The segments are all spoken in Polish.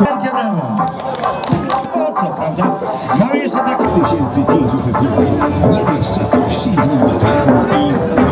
Wielkie brawa! Po co, prawda? Mam jeszcze tak 1500 zł. Nie wiesz czasu, sięgnij do telefonu i zadzwoń.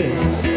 Wednesday.